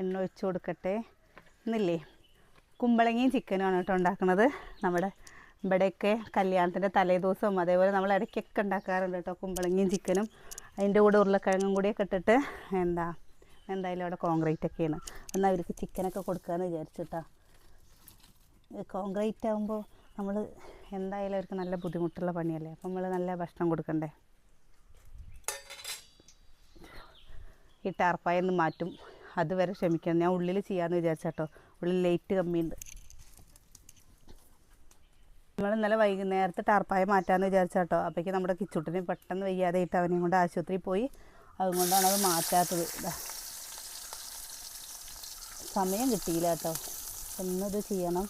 എണ്ണ ഒഴിച്ചു കൊടുക്കട്ടെ. എന്നില്ലേ കുമ്പളങ്ങയും ചിക്കനുമാണ് കേട്ടോ ഉണ്ടാക്കുന്നത്. നമ്മുടെ ഇവിടെയൊക്കെ കല്യാണത്തിന്റെ തലേദിവസവും അതേപോലെ നമ്മൾ ഇടയ്ക്കൊക്കെ ഉണ്ടാക്കാറുണ്ട് കേട്ടോ കുമ്പളങ്ങയും ചിക്കനും. അതിന്റെ കൂടെ ഉരുളക്കിഴങ്ങും കൂടിയൊക്കെ ഇട്ടിട്ട് എന്താ എന്തായാലും അവിടെ കോൺക്രീറ്റ് ഒക്കെയാണ് എന്നാൽ അവർക്ക് ചിക്കനൊക്കെ കൊടുക്കാമെന്ന് വിചാരിച്ചിട്ടാ കോൺക്രീറ്റ് ആകുമ്പോൾ നമ്മൾ എന്തായാലും അവർക്ക് നല്ല ബുദ്ധിമുട്ടുള്ള പണിയല്ലേ? അപ്പം നമ്മൾ നല്ല ഭക്ഷണം കൊടുക്കണ്ടേ? ഈ ടാർപ്പായൊന്ന് മാറ്റും. അതുവരെ ക്ഷമിക്കണം. ഞാൻ ഉള്ളിൽ ചെയ്യാമെന്ന് വിചാരിച്ചാട്ടോ. ഉള്ളിൽ ലൈറ്റ് കമ്മിയുണ്ട്. നമ്മൾ ഇന്നലെ വൈകുന്നേരത്തെ ടാർപ്പായ മാറ്റാമെന്ന് വിചാരിച്ചാട്ടോ. അപ്പോഴേക്കും നമ്മുടെ കിച്ചുട്ടിന് പെട്ടെന്ന് വയ്യാതെ ഇട്ട് അവനെയും കൊണ്ട് ആശുപത്രിയിൽ പോയി. അതുകൊണ്ടാണ് അത് മാറ്റാത്തത്. സമയം കിട്ടിയില്ല കേട്ടോ ഒന്നത് ചെയ്യണം.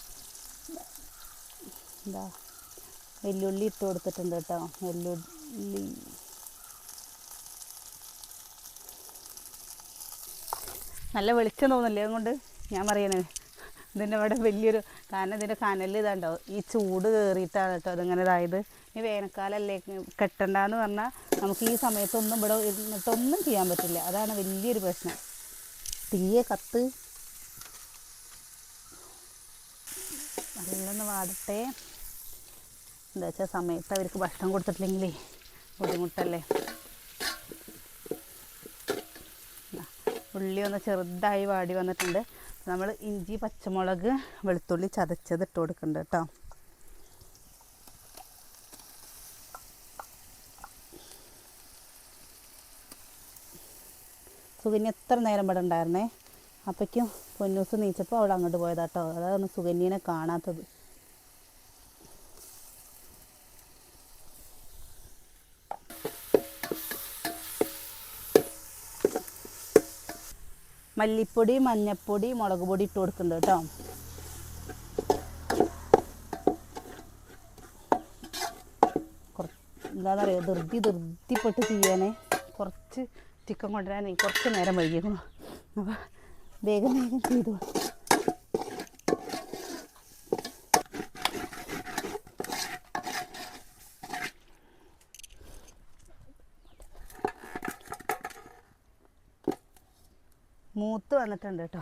എന്താ വെല്ലുള്ളി ഇട്ട് കൊടുത്തിട്ടുണ്ട് കേട്ടോ. വെല്ലുള്ളി നല്ല വെളിച്ചം തോന്നില്ലേ അതുകൊണ്ട് ഞാൻ പറയണേ ഇതിന്റെ ഇവിടെ വലിയൊരു കാരണം ഇതിന്റെ കനൽ ഇതാണ്ടോ? ഈ ചൂട് കയറിയിട്ടാണ് കേട്ടോ അതിങ്ങനെ ഇതായത്. ഈ വേനൽക്കാലല്ലേ കെട്ടണ്ടെന്ന് പറഞ്ഞാൽ നമുക്ക് ഈ സമയത്തൊന്നും ഇവിടെ ഇരുന്നിട്ടൊന്നും ചെയ്യാൻ പറ്റില്ല. അതാണ് വലിയൊരു പ്രശ്നം. തീയെ കത്ത്. നല്ലൊന്ന് വാടട്ടെ. എന്താ വെച്ചാൽ സമയത്ത് അവർക്ക് ഭക്ഷണം കൊടുത്തിട്ടില്ലെങ്കിലേ ബുദ്ധിമുട്ടല്ലേ? ഉള്ളി ഒന്ന് ചെറുതായി വാടി വന്നിട്ടുണ്ട്. നമ്മൾ ഇഞ്ചി പച്ചമുളക് വെളുത്തുള്ളി ചതച്ചത് ഇട്ട് കൊടുക്കുന്നുണ്ട് കേട്ടോ സുകന്യ എത്ര നേരം ഇവിടെ ഉണ്ടായിരുന്നേ? അപ്പോഴേക്കും പൊന്നൂസ് നീച്ചപ്പോൾ അവൾ അങ്ങോട്ട് പോയതാട്ടോ അതാണ് സുകന്യനെ കാണാത്തത്. മല്ലിപ്പൊടി മഞ്ഞപ്പൊടി മുളക് പൊടി ഇട്ട് കൊടുക്കുന്നുണ്ട് കേട്ടോ. എന്താണെന്ന് അറിയുക ധൃതി ധൃതിപ്പെട്ട് ചെയ്യാനേ കുറച്ച് ചിക്കൻ കൊണ്ടുവരാനേ കുറച്ച് നേരം വൈകിയിരുന്നു അപ്പോൾ വേഗം വേഗം ചെയ്തു മൂത്ത് വന്നിട്ടുണ്ട് കേട്ടോ.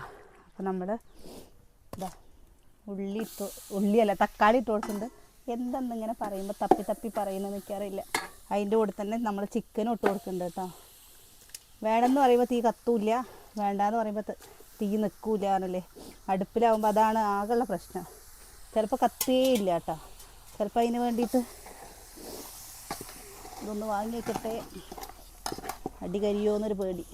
അപ്പോൾ നമ്മൾ ഇതാ ഉള്ളി ഇട്ട് ഉള്ളിയല്ല തക്കാളി ഇട്ട് കൊടുത്തിട്ടുണ്ട്. എന്തെന്നിങ്ങനെ പറയുമ്പോൾ തപ്പി തപ്പി പറയുന്നത് എനിക്കറിയില്ല. അതിന്റെ കൂടെ തന്നെ നമ്മൾ ചിക്കനും ഇട്ട് കൊടുക്കുന്നുണ്ട് കേട്ടോ. വേണമെന്ന് പറയുമ്പോൾ തീ കത്തൂല്ല. വേണ്ടാന്ന് പറയുമ്പോൾ ത- നിൽക്കൂല എന്നല്ലേ അടുപ്പിലാവുമ്പോൾ അതാണ് ആകെയുള്ള പ്രശ്നം. ചിലപ്പോൾ കത്തേ ഇല്ല കേട്ടോ. ചിലപ്പോൾ അതിന് വേണ്ടിയിട്ട് ഇതൊന്ന് വാങ്ങി വെക്കട്ടെ. അടി കരിയോന്നൊരു പേടി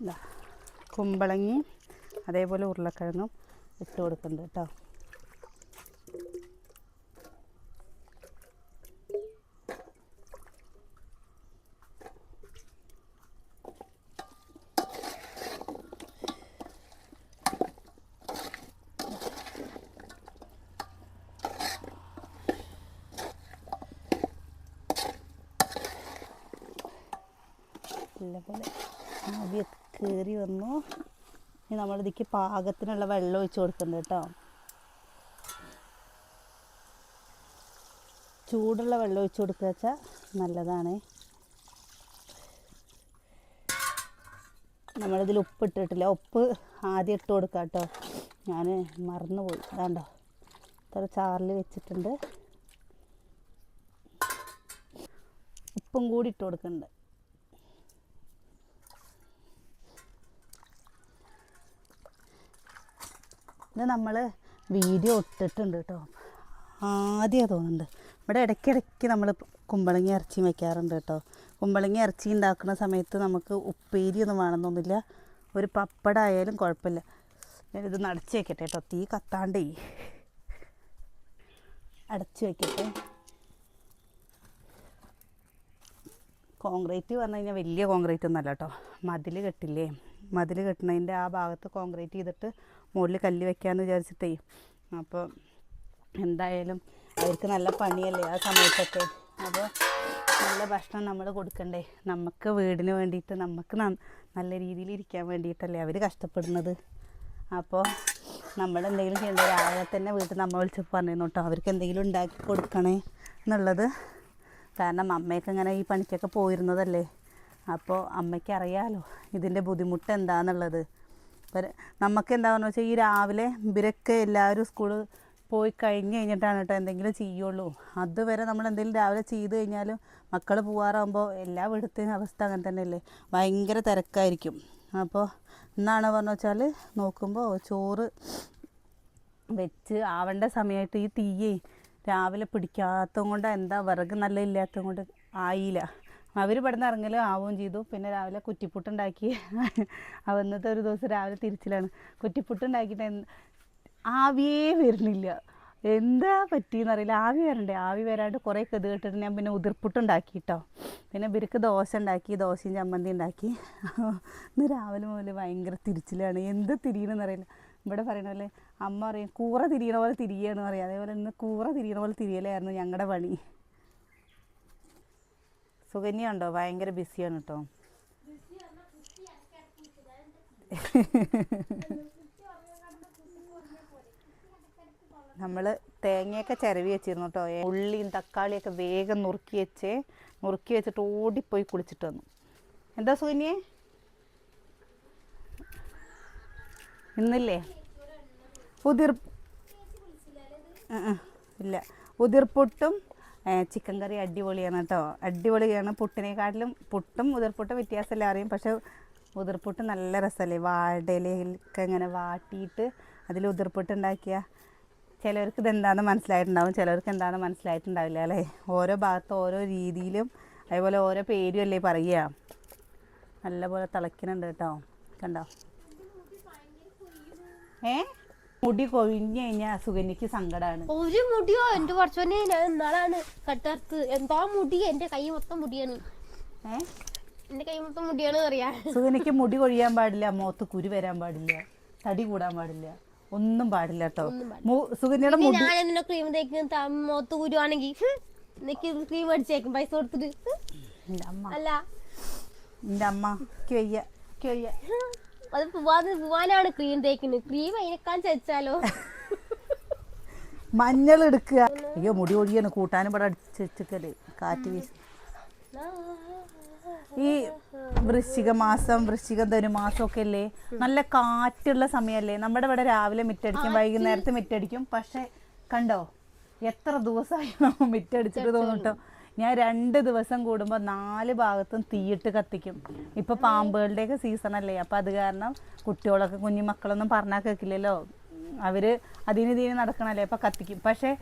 ഇതാ കുമ്പളങ്ങി അതേപോലെ ഉരുളക്കിഴങ്ങും ഇട്ട് കൊടുക്കുന്നുണ്ട് കേട്ടോ നല്ലപോലെ ആവിയൊക്കെ കയറി വന്നു. ഇനി നമ്മളിതിക്ക് പാകത്തിനുള്ള വെള്ളം ഒഴിച്ച് കൊടുക്കുന്നുണ്ട് കേട്ടോ. ചൂടുള്ള വെള്ളം ഒഴിച്ച് കൊടുക്കുക വെച്ചാൽ നല്ലതാണ്. നമ്മളിതിൽ ഉപ്പ് ഇട്ടിട്ടില്ല ഉപ്പ് ആദ്യം ഇട്ട് കൊടുക്കാം കേട്ടോ. ഞാൻ മറന്നുപോയി. അതാണ്ടോ ഇത്ര ചാറിൽ വെച്ചിട്ടുണ്ട്. ഉപ്പും കൂടി ഇട്ട് കൊടുക്കുന്നുണ്ട് ഇത് നമ്മൾ വീഡിയോ ഇട്ടിട്ടുണ്ട് കേട്ടോ. ആദ്യം തോന്നുന്നുണ്ട്. ഇവിടെ ഇടയ്ക്കിടയ്ക്ക് നമ്മൾ കുമ്പളങ്ങി ഇറച്ചി വയ്ക്കാറുണ്ട് കേട്ടോ. കുമ്പളങ്ങി ഇറച്ചി ഉണ്ടാക്കുന്ന സമയത്ത് നമുക്ക് ഉപ്പേരിയൊന്നും വേണമെന്നൊന്നുമില്ല. ഒരു പപ്പടമായാലും കുഴപ്പമില്ല. ഞാനിത് നടച്ച് വെക്കട്ടെ കേട്ടോ. തീ കത്താണ്ടേ. അടച്ച് വെക്കട്ടെ. കോൺക്രീറ്റ് പറഞ്ഞു കഴിഞ്ഞാൽ വലിയ കോൺക്രീറ്റ് ഒന്നല്ല കേട്ടോ. മതിൽ കെട്ടില്ലേ? മതിൽ കെട്ടുന്നതിന്റെ ആ ഭാഗത്ത് കോൺക്രീറ്റ് ചെയ്തിട്ട് മുകളിൽ കല്ല് വെക്കാമെന്ന് വിചാരിച്ചിട്ടേ. അപ്പോൾ എന്തായാലും അവർക്ക് നല്ല പണിയല്ലേ ആ സമയത്തൊക്കെ. അപ്പോൾ നല്ല ഭക്ഷണം നമ്മൾ കൊടുക്കണ്ടേ? നമുക്ക് വീടിന് വേണ്ടിയിട്ട് നമുക്ക് നല്ല രീതിയിൽ ഇരിക്കാൻ വേണ്ടിയിട്ടല്ലേ അവർ കഷ്ടപ്പെടുന്നത്? അപ്പോൾ നമ്മൾ എന്തെങ്കിലും ചെയ്യേണ്ടത് രാവിലെ തന്നെ വീട്ടിൽ നമ്മൾ വിളിച്ച് പറഞ്ഞു കേട്ടോ അവർക്ക് എന്തെങ്കിലും ഉണ്ടാക്കി കൊടുക്കണേ എന്നുള്ളത്. കാരണം അമ്മയൊക്കെ ഇങ്ങനെ ഈ പണിക്കൊക്കെ പോയിരുന്നതല്ലേ? അപ്പോൾ അമ്മയ്ക്ക് അറിയാലോ ഇതിന്റെ ബുദ്ധിമുട്ട് എന്താണെന്നുള്ളത് നമുക്ക് എന്താണെന്ന് വെച്ചാൽ ഈ രാവിലെ ഇവരൊക്കെ എല്ലാവരും സ്കൂൾ പോയി കഴിഞ്ഞ് കഴിഞ്ഞിട്ടാണ് കേട്ടോ എന്തെങ്കിലും ചെയ്യുള്ളൂ. അതുവരെ നമ്മൾ എന്തെങ്കിലും രാവിലെ ചെയ്ത് കഴിഞ്ഞാലും മക്കൾ പോകാറാകുമ്പോൾ എല്ലാ വീടത്തെയും അവസ്ഥ അങ്ങനെ തന്നെയല്ലേ. ഭയങ്കര തിരക്കായിരിക്കും. അപ്പോൾ എന്നാണ് പറഞ്ഞു വെച്ചാൽ നോക്കുമ്പോൾ ചോറ് വെച്ച് ആവേണ്ട സമയത്ത് ഈ തീയെ രാവിലെ പിടിക്കാത്തതുകൊണ്ട് എന്താ വിറക് നല്ല ഇല്ലാത്തതുകൊണ്ട് ആയില്ല. അവർ ഇവിടുന്ന് ഇറങ്ങലും ആവുകയും ചെയ്തു. പിന്നെ രാവിലെ കുറ്റിപ്പുട്ടുണ്ടാക്കി. അന്നത്തെ ഒരു ദിവസം രാവിലെ തിരിച്ചിലാണ്. കുറ്റിപ്പുട്ടുണ്ടാക്കിയിട്ട് ആവിയേ വരുന്നില്ല. എന്താ പറ്റിയെന്ന് അറിയില്ല. ആവി വരണ്ടേ? ആവി വരാണ്ട് കുറേ കത് കേട്ടിട്ട് ഞാൻ പിന്നെ ഉതിർപ്പുട്ടുണ്ടാക്കി കേട്ടോ പിന്നെ ബിരിക്ക് ദോശ ഉണ്ടാക്കി ദോശയും ചമ്മന്തി ഉണ്ടാക്കി. ഇന്ന് രാവിലെ മുതൽ ഭയങ്കര തിരിച്ചിലാണ്. എന്ത് തിരിയണമെന്ന് അറിയില്ല. ഇവിടെ പറയണ പോലെ അമ്മ പറയും കൂറ തിരിയണ പോലെ തിരിയണമെന്ന് പറയും. അതേപോലെ ഇന്ന് കൂറ തിരിയണ പോലെ തിരിയലായിരുന്നു ഞങ്ങളുടെ പണി. സുകന്യ ഉണ്ടോ ഭയങ്കര ബിസിയാണ് കേട്ടോ നമ്മൾ തേങ്ങയൊക്കെ ചിരവി വെച്ചിരുന്നു കേട്ടോ ഉള്ളിയും തക്കാളിയൊക്കെ വേഗം നുറുക്കി വെച്ച് നുറുക്കി വെച്ചിട്ട് ഓടിപ്പോയി കുളിച്ചിട്ട് വന്നു. എന്താ സുകന്യേ? ഇന്നില്ലേ? ഉതിർ ഇല്ല. ഉതിർപ്പൊട്ടും ചിക്കൻ കറി അടിപൊളിയാണ് കേട്ടോ. അടിപൊളിയാണ്. പുട്ടിനെക്കാട്ടിലും പുട്ടും ഉതിർപ്പുട്ടും വ്യത്യാസമല്ല അറിയും. പക്ഷെ ഉതിർപ്പുട്ട് നല്ല രസമല്ലേ? വാടയിലൊക്കെ ഇങ്ങനെ വാട്ടിയിട്ട് അതിൽ ഉതിർപ്പുട്ട് ഉണ്ടാക്കിയ ചിലവർക്ക് ഇതെന്താണെന്ന് മനസ്സിലായിട്ടുണ്ടാവും. ചിലർക്ക് എന്താണെന്ന് മനസ്സിലായിട്ടുണ്ടാവില്ല അല്ലേ? ഓരോ ഭാഗത്ത് ഓരോ രീതിയിലും അതേപോലെ ഓരോ പേരും അല്ലേ പറയുക. നല്ലപോലെ തിളയ്ക്കുന്നുണ്ട് കേട്ടോ. കണ്ടോ? ഏ? മുടി കൊഴിഞ്ഞു കഴിഞ്ഞാൽ സുഗന്യക്ക് സങ്കടമാണ് ഒരു മുടിയോ? എന്റെ കുറച്ചോനെ ഞാൻ ഇന്നാളാണ് കട്ടർത്ത് എന്താ മുടി? എന്റെ കൈ മൊത്തം മുടിയാണ്. ഏ? എന്റെ കൈ മൊത്തം മുടിയാണ് അറിയാ സുഗന്യക്ക് മുടി കൊഴിയാൻ പാടില്ല മുഖത്ത് കുരു വരാൻ പാടില്ല തടി കൂടാൻ പാടില്ല ഒന്നും പാടില്ല കേട്ടോ പിന്നെ മുടി ഞാൻ എന്തിനാ ക്രീം തേക്കുന്ന മുഖത്ത് കുരുവാണെങ്കിൽ എനിക്ക് ക്രീം അടിച്ചേക്കും പൈസ കൊടുത്തിട്ട്. അല്ല. എന്റെ അമ്മ വയ്യ വയ്യ അത് പൂവാണ് പൂവാനാണ് ക്രീം തേക്കുന്നത് ക്രീം അതിനേക്കാൾ ചെച്ചാലോ മഞ്ഞൾ എടുക്കുക. അയ്യോ മുടി ഒഴിയാണ് കൂട്ടാനും ഇവിടെ അടിച്ച് വെച്ചിക്കൽ കാറ്റ് വീശി. ഈ വൃശ്ചിക മാസം വൃശ്ചിക ധനുമാസം ഒക്കെ അല്ലേ നല്ല കാറ്റുള്ള സമയമല്ലേ? നമ്മുടെ ഇവിടെ രാവിലെ മിറ്റടിക്കും വൈകുന്നേരത്ത് മിറ്റടിക്കും. പക്ഷെ കണ്ടോ? എത്ര ദിവസമായി മിറ്റടിച്ചിട്ട് തോന്നിട്ടോ? ഞാൻ രണ്ട് ദിവസം കൂടുമ്പോൾ നാല് ഭാഗത്തും തീയിട്ട് കത്തിക്കും. ഇപ്പോൾ പാമ്പുകളുടെയൊക്കെ അല്ലേ? അപ്പോൾ അത് കാരണം കുട്ടികളൊക്കെ കുഞ്ഞു മക്കളൊന്നും പറഞ്ഞാൽ കേൾക്കില്ലല്ലോ. അവർ അതിന് ഇതിന് നടക്കണല്ലേ? അപ്പോൾ കത്തിക്കും. പക്ഷേ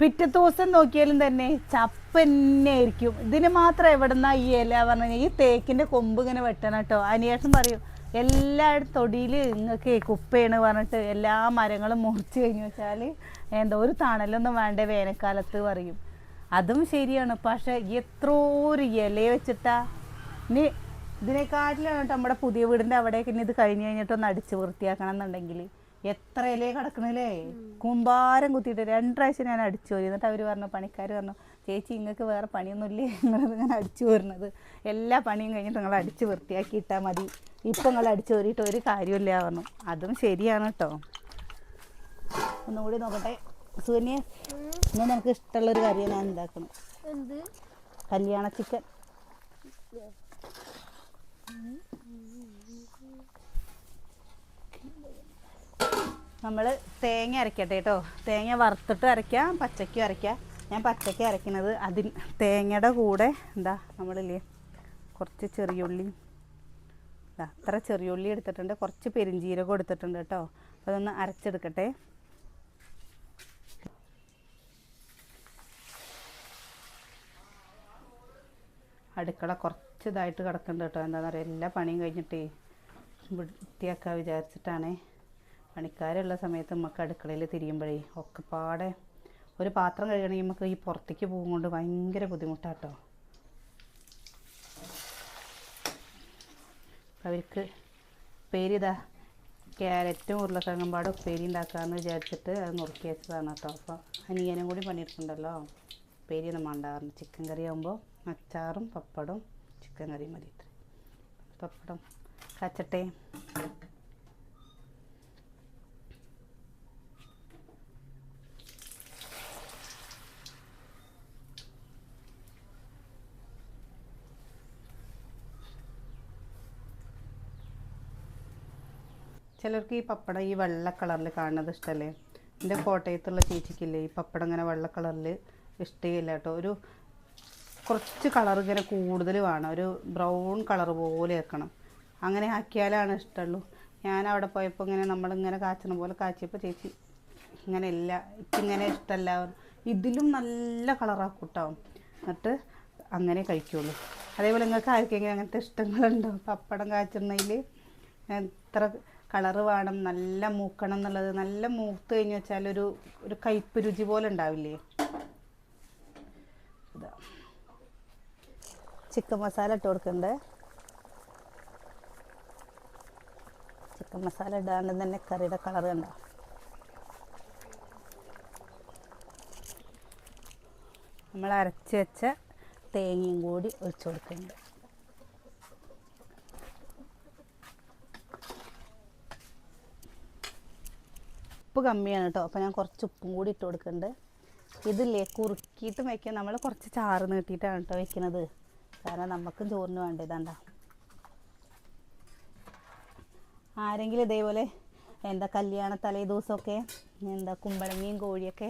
പിറ്റത്തെ ദിവസം നോക്കിയാലും തന്നെ ചപ്പ് തന്നെ ആയിരിക്കും ഇതിന് മാത്രം എവിടെന്നാ ഈ ഇല പറഞ്ഞു ഈ തേക്കിന്റെ കൊമ്പ് ഇങ്ങനെ വെട്ടണം കേട്ടോ. അനിയേഷം പറയും എല്ലായിടത്തും തൊടിയിൽ നിങ്ങൾക്ക് കുപ്പയാണ് പറഞ്ഞിട്ട് എല്ലാ മരങ്ങളും മുറിച്ച് കഴിഞ്ഞു വെച്ചാൽ എന്താ ഒരു തണലൊന്നും വേണ്ട വേനൽക്കാലത്ത് പറയും. അതും ശരിയാണ്. പക്ഷെ എത്രോ ഒരു ഇല വെച്ചിട്ടാ? ഇനി ഇതിനെക്കാട്ടിലാണ് കേട്ടോ നമ്മുടെ പുതിയ വീടിന്റെ അവിടേക്ക് ഇനി ഇത് കഴിഞ്ഞ് കഴിഞ്ഞിട്ടൊന്ന് അടിച്ച് വൃത്തിയാക്കണം എന്നുണ്ടെങ്കിൽ എത്ര ഇലയെ കിടക്കണല്ലേ? കുമ്പാരം കുത്തിയിട്ട് രണ്ട് പ്രാവശ്യം ഞാൻ അടിച്ചു പോയി എന്നിട്ട് അവർ പറഞ്ഞു പണിക്കാർ പറഞ്ഞു ചേച്ചി നിങ്ങൾക്ക് വേറെ പണിയൊന്നുമില്ലേ? നിങ്ങളിത് ഇങ്ങനെ അടിച്ചു വരുന്നത്. എല്ലാ പണിയും കഴിഞ്ഞിട്ട് നിങ്ങൾ അടിച്ച് വൃത്തിയാക്കി ഇട്ടാൽ മതി. ഇപ്പം നിങ്ങൾ അടിച്ചു കയറിയിട്ട് ഒരു കാര്യമില്ല പറഞ്ഞു. അതും ശരിയാണ് കേട്ടോ. ഒന്നുകൂടി നോക്കട്ടെ. സുകന്യ ഇന്ന് നമുക്ക് ഇഷ്ടമുള്ളൊരു കറിയാണ് ഞാൻ ഉണ്ടാക്കണം. എന്ത്? കല്യാണ ചിക്കൻ. നമ്മൾ തേങ്ങ അരക്കട്ടെ കേട്ടോ. തേങ്ങ വറുത്തിട്ട് അരയ്ക്കാം പച്ചയ്ക്കും അരയ്ക്കാം. ഞാൻ പച്ചയ്ക്ക് അരയ്ക്കുന്നത്. അതിൽ തേങ്ങയുടെ കൂടെ എന്താ നമ്മളില്ലേ കുറച്ച് ചെറിയുള്ളി അത്ര ചെറിയുള്ളി എടുത്തിട്ടുണ്ട്. കുറച്ച് പെരിഞ്ചീരകം എടുത്തിട്ടുണ്ട് കേട്ടോ. അപ്പോൾ അതൊന്ന് അരച്ചെടുക്കട്ടെ. അടുക്കള കുറച്ച് ഇതായിട്ട് കിടക്കുന്നുണ്ട് കേട്ടോ. എന്താണെന്ന് പറയുക എല്ലാ പണിയും കഴിഞ്ഞിട്ടേ വൃത്തിയാക്കാൻ വിചാരിച്ചിട്ടാണേ. പണിക്കാരുള്ള സമയത്ത് നമുക്ക് അടുക്കളയിൽ തിരിയുമ്പോഴേ ഒക്കെ പാടെ ഒരു പാത്രം കഴുകണമെങ്കിൽ നമുക്ക് ഈ പുറത്തേക്ക് പോകുന്നതുകൊണ്ട് ഭയങ്കര ബുദ്ധിമുട്ടാട്ടോ. അവർക്ക് ഉപ്പേരി ഇതാ ക്യാരറ്റും ഉരുളക്കിഴങ്ങും പാടെ ഉപ്പേരി ഉണ്ടാക്കാമെന്ന് വിചാരിച്ചിട്ട് അത് നുറുക്കി വെച്ചതാണ് കേട്ടോ. അപ്പോൾ അനിയനും കൂടി പണിയെടുക്കണ്ടല്ലോ ഉപ്പേരി ഒന്നും വേണ്ട. ചിക്കൻ കറി ആകുമ്പോൾ അച്ചാറും പപ്പടവും ചിക്കൻ കറി മതി പപ്പടം കാച്ചട്ടെ? ചിലർക്ക് ഈ പപ്പടം ഈ വെള്ള കളറിൽ കാണുന്നത് ഇഷ്ടമല്ലേ എന്റെ കോട്ടയത്തുള്ള ചേച്ചിക്കില്ലേ ഈ പപ്പടം ഇങ്ങനെ വെള്ള കളറിൽ ഇഷ്ടമില്ല കേട്ടോ. ഒരു കുറച്ച് കളർ ഇങ്ങനെ കൂടുതൽ വേണം. ഒരു ബ്രൗൺ കളർ പോലെ ആക്കണം. അങ്ങനെ ആക്കിയാലാണ് ഇഷ്ടമുള്ളൂ ഞാൻ അവിടെ പോയപ്പോൾ ഇങ്ങനെ നമ്മളിങ്ങനെ കാച്ചണ പോലെ കാച്ചിയപ്പോൾ ചേച്ചി ഇങ്ങനെ ഇല്ല ഇങ്ങനെ ഇഷ്ടമല്ല ഇതിലും നല്ല കളറാക്കും കേട്ടോ. എന്നിട്ട് അങ്ങനെ കഴിക്കുള്ളൂ. അതേപോലെ നിങ്ങൾക്ക് ആർക്കെങ്കിലും അങ്ങനത്തെ ഇഷ്ടങ്ങളുണ്ടോ? പപ്പടം കാച്ചുന്നതിൽ എത്ര കളറ് വേണം നല്ല മൂക്കണം എന്നുള്ളത് നല്ല മൂത്ത് കഴിഞ്ഞ് വെച്ചാൽ ഒരു ഒരു കയ്പ്പ് രുചി പോലെ ഉണ്ടാവില്ലേ ഇതാ ചിക്കൻ മസാല ഇട്ട് കൊടുക്കണ്ടേ. ചിക്കൻ മസാല ഇടാണ്ട് തന്നെ കറിയുടെ കളർ കണ്ടോ? നമ്മൾ അരച്ച് വെച്ച തേങ്ങയും കൂടി ഒഴിച്ചു കൊടുക്കുന്നുണ്ട് ഉപ്പ് കമ്മിയാണ് കേട്ടോ അപ്പോൾ ഞാൻ കുറച്ച് ഉപ്പും കൂടി ഇട്ട് കൊടുക്കുന്നുണ്ട് ഇതില്ലേ കുറുക്കിയിട്ട് വയ്ക്കാൻ നമ്മൾ കുറച്ച് ചാറ് നീട്ടിയിട്ടാണ് കേട്ടോ വെക്കുന്നത് കാരണം നമുക്കും ചോറിന് വേണ്ട ഇതാണ്ട ആരെങ്കിലും ഇതേപോലെ എന്താ കല്യാണ തലേ ദിവസമൊക്കെ എന്താ കുമ്പളങ്ങിയും കോഴിയൊക്കെ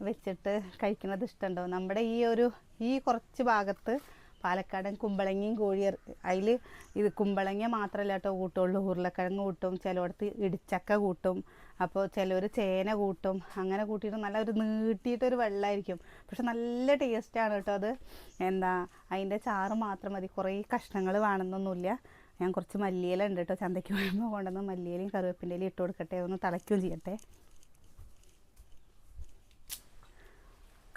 വെച്ചിട്ട് കഴിക്കുന്നത് ഇഷ്ടമുണ്ടോ? നമ്മുടെ ഈ ഒരു ഈ കുറച്ച് ഭാഗത്ത് പാലക്കാടൻ കുമ്പളങ്ങിയും കോഴി അതിൽ ഇത് കുമ്പളങ്ങ മാത്രമല്ല കേട്ടോ കൂട്ടുള്ളൂ. ഉരുളക്കിഴങ്ങ് കൂട്ടും ചിലയിടത്ത് ഇടിച്ചക്ക കൂട്ടും അപ്പോൾ ചിലർ ചേന കൂട്ടും അങ്ങനെ കൂട്ടിയിട്ട് നല്ല ഒരു നീട്ടിയിട്ടൊരു വെള്ളമായിരിക്കും പക്ഷെ നല്ല ടേസ്റ്റാണ് കേട്ടോ അത്. എന്താ അതിന്റെ ചാറ് മാത്രം മതി. കുറേ കഷ്ണങ്ങൾ വേണമെന്നൊന്നുമില്ല. ഞാൻ കുറച്ച് മല്ലിയില ഉണ്ട് കേട്ടോ. ചന്തയ്ക്ക് വരുമ്പോൾ കൊണ്ടുവന്ന് മല്ലിയിലയും കറിവേപ്പിന്റെയിലും ഇട്ട് കൊടുക്കട്ടെ. ഒന്ന് തിളയ്ക്കുകയും ചെയ്യട്ടെ.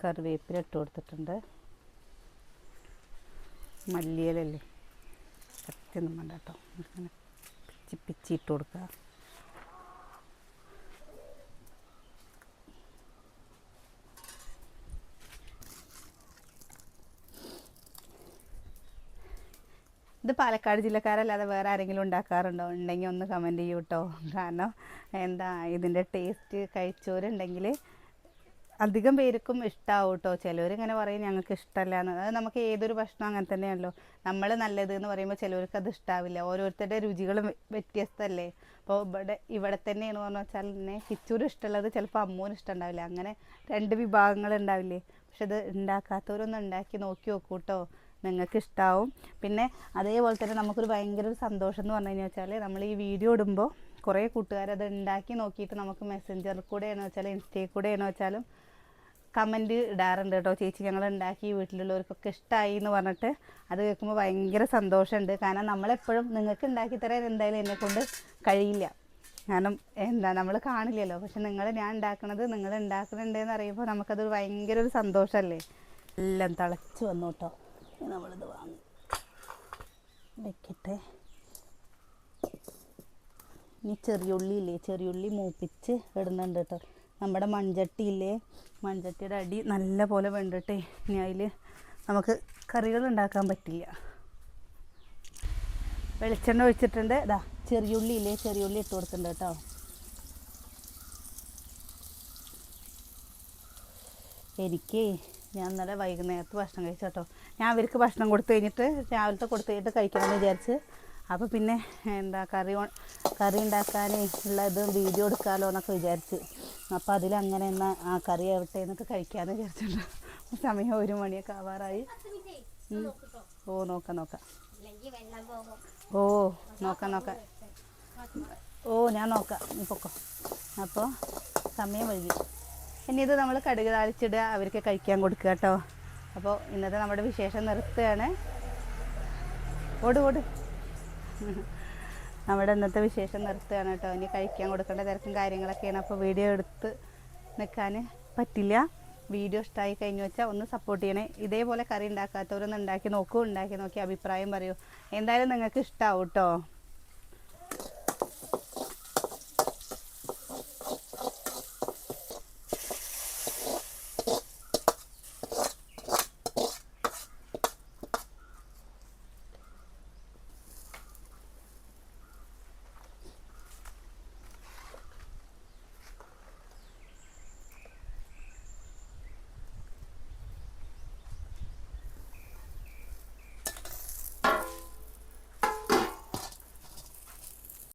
കറിവേപ്പില ഇട്ട് കൊടുത്തിട്ടുണ്ട്. മല്ലിയിലല്ലേ? സത്യം വേണ്ട കേട്ടോ. ഇങ്ങനെ പിച്ചി പിച്ചി ഇട്ട് കൊടുക്കുക. ഇത് പാലക്കാട് ജില്ലക്കാരല്ലാതെ വേറെ ആരെങ്കിലും ഉണ്ടാക്കാറുണ്ടോ? ഉണ്ടെങ്കിൽ ഒന്ന് കമന്റ് ചെയ്യൂ കേട്ടോ കാരണം എന്താ ഇതിന്റെ ടേസ്റ്റ് കഴിച്ചവരുണ്ടെങ്കിൽ അധികം പേർക്കും ഇഷ്ടമാവും കേട്ടോ ചിലവർ ഇങ്ങനെ പറയും ഞങ്ങൾക്ക് ഇഷ്ടമല്ല എന്ന് അത് നമുക്ക് ഏതൊരു ഭക്ഷണം അങ്ങനെ തന്നെയാണല്ലോ. നമ്മൾ നല്ലത് എന്ന് പറയുമ്പോൾ ചിലവർക്ക് അത് ഇഷ്ടാവില്ല. ഓരോരുത്തരുടെ രുചികളും വ്യ- വ്യത്യസ്തമല്ലേ അപ്പോൾ ഇവിടെ ഇവിടെ തന്നെയാണ് പറഞ്ഞു വെച്ചാൽ എന്നെ കിച്ചൂർ ഇഷ്ടമുള്ളത് ചിലപ്പോൾ അമ്മൂന് ഇഷ്ടമുണ്ടാവില്ല. അങ്ങനെ രണ്ട് വിഭാഗങ്ങൾ ഉണ്ടാവില്ലേ? പക്ഷെ ഇത് ഉണ്ടാക്കാത്തവരൊന്നും ഉണ്ടാക്കി നോക്കി നോക്കൂ കേട്ടോ നിങ്ങൾക്ക് ഇഷ്ടാവും പിന്നെ അതേപോലെ തന്നെ നമുക്കൊരു ഭയങ്കര ഒരു സന്തോഷം എന്ന് പറഞ്ഞു കഴിഞ്ഞാൽ വെച്ചാൽ നമ്മൾ ഈ വീഡിയോ ഇടുമ്പോൾ കുറേ കൂട്ടുകാരത് ഉണ്ടാക്കി നോക്കിയിട്ട് നമുക്ക് മെസ്സഞ്ചറിൽ കൂടെയാണോ വെച്ചാൽ ഇൻസ്റ്റയിൽ കൂടെയാണോ വെച്ചാലും കമന്റ് ഇടാറുണ്ട് കേട്ടോ. ചേച്ചി ഞങ്ങൾ ഉണ്ടാക്കി വീട്ടിലുള്ളവർക്കൊക്കെ ഇഷ്ടമായി എന്ന് പറഞ്ഞിട്ട് അത് കേൾക്കുമ്പോൾ ഭയങ്കര സന്തോഷമുണ്ട് കാരണം നമ്മളെപ്പോഴും നിങ്ങൾക്ക് ഉണ്ടാക്കി തരാൻ എന്തായാലും എന്നെക്കൊണ്ട് കഴിയില്ല. കാരണം എന്താ നമ്മൾ കാണില്ലല്ലോ. പക്ഷെ നിങ്ങൾ ഞാൻ ഉണ്ടാക്കണത് നിങ്ങൾ ഉണ്ടാക്കുന്നുണ്ടെന്ന് അറിയുമ്പോൾ നമുക്കതൊരു ഭയങ്കര ഒരു സന്തോഷമല്ലേ എല്ലാം തിളച്ച് വന്നു കേട്ടോ. നമ്മളിത് വാങ്ങി. വെക്കട്ടെ. ഇനി ചെറിയുള്ളി ഇല്ലേ ചെറിയുള്ളി മൂപ്പിച്ച് ഇടുന്നുണ്ട് കേട്ടോ. നമ്മുടെ മൺചട്ടിയില്ലേ? മൺചട്ടിയുടെ അടി നല്ല പോലെ വെണ്ടിട്ടേ ഇനി അതിൽ നമുക്ക് കറികൾ ഉണ്ടാക്കാൻ പറ്റില്ല. വെളിച്ചെണ്ണ ഒഴിച്ചിട്ടുണ്ട്. ഇതാ ചെറിയുള്ളി ഇല്ലേ ചെറിയുള്ളി ഇട്ട് കൊടുത്തിട്ടുണ്ട് കേട്ടോ. എനിക്ക് ഞാൻ ഇന്നലെ വൈകുന്നേരത്ത് ഭക്ഷണം കഴിച്ചു കേട്ടോ ഞാൻ അവർക്ക് ഭക്ഷണം കൊടുത്തു കഴിഞ്ഞിട്ട് രാവിലത്തെ കൊടുത്തു കഴിഞ്ഞിട്ട് കഴിക്കണമെന്ന് വിചാരിച്ച്. അപ്പോൾ പിന്നെ എന്താ കറി കറി ഉണ്ടാക്കാൻ ഉള്ള ഇത് വീഡിയോ എടുക്കാമല്ലോ എന്നൊക്കെ വിചാരിച്ച്. അപ്പോൾ അതിലങ്ങനെ എന്നാൽ ആ കറി ആവട്ടെ എന്നൊക്കെ കഴിക്കാമെന്ന് വിചാരിച്ചിട്ടുണ്ട് സമയം ഒരു മണിയൊക്കെ ആവാറായി. ഓ നോക്കാം നോക്കാം. ഓ നോക്കാം നോക്കാം. ഓ ഞാൻ നോക്കാം. പൊക്കോ. അപ്പോൾ സമയം വൈകി. ഇനി ഇത് നമ്മൾ കടുക് താളിച്ചിടുക അവർക്ക് കഴിക്കാൻ കൊടുക്കുക കേട്ടോ. അപ്പോൾ ഇന്നത്തെ നമ്മുടെ വിശേഷം നിർത്തുകയാണ്. ഓട് ഓട്. നമ്മുടെ ഇന്നത്തെ വിശേഷം നിർത്തുകയാണ് കേട്ടോ. ഇനി കഴിക്കാൻ കൊടുക്കേണ്ട തിരക്കും കാര്യങ്ങളൊക്കെയാണ്. അപ്പോൾ വീഡിയോ എടുത്ത് നിൽക്കാൻ പറ്റില്ല. വീഡിയോ ഇഷ്ടമായി കഴിഞ്ഞു വെച്ചാൽ ഒന്ന് സപ്പോർട്ട് ചെയ്യണേ. ഇതേപോലെ കറി ഉണ്ടാക്കാത്തവരൊന്ന് ഉണ്ടാക്കി നോക്കും. ഉണ്ടാക്കി നോക്കി അഭിപ്രായം പറയൂ. എന്തായാലും നിങ്ങൾക്ക് ഇഷ്ടമാവും കേട്ടോ.